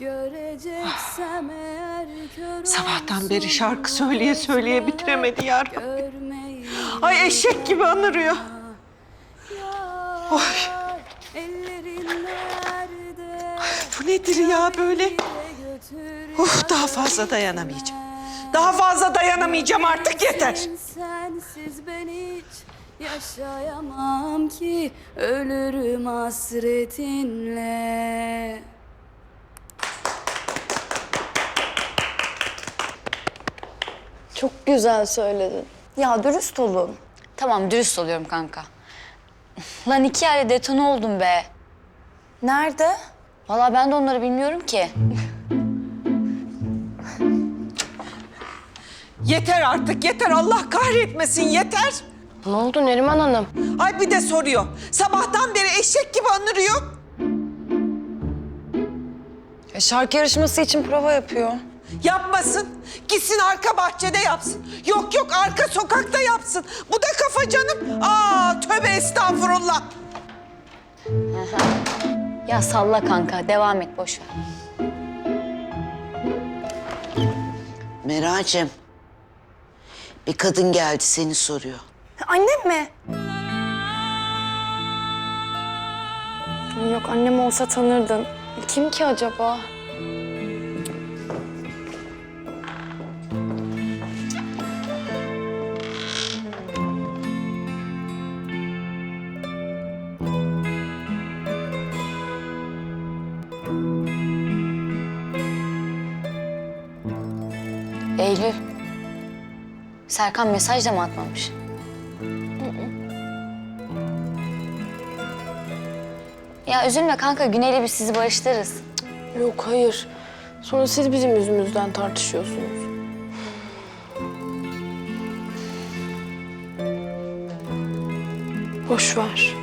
Göreceksem eğer kör Sabahtan beri şarkı söyleye söyleye bitiremedi ya Rabbi. Ay eşek gibi anırıyor. Oy. Bu nedir ya böyle? Uf daha fazla dayanamayacağım. Daha fazla dayanamayacağım artık yeter. Sensiz ben hiç yaşayamam ki ölürüm hasretinle. Çok güzel söyledin. Ya dürüst olun. Tamam dürüst oluyorum kanka. Lan iki yerde detone oldum be. Nerede? Vallahi ben de onları bilmiyorum ki. Yeter artık yeter Allah kahretmesin yeter. Ne oldu Neriman Hanım? Ay bir de soruyor. Sabahtan beri eşek gibi anırıyor. E, şarkı yarışması için prova yapıyor. Yapmasın. Gitsin arka bahçede yapsın. Yok yok arka sokakta yapsın. Bu da kafa canım. Aa tövbe estağfurullah. Ya salla kanka devam et boş ver. Meracığım, bir kadın geldi seni soruyor. Annem mi? Yok annem olsa tanırdın. Kim ki acaba? Eylül. Serkan mesaj da mı atmamış? Ya üzülme kanka Güney'le biz sizi barıştırırız. Yok hayır. Sonra siz bizim yüzümüzden tartışıyorsunuz. Boş ver.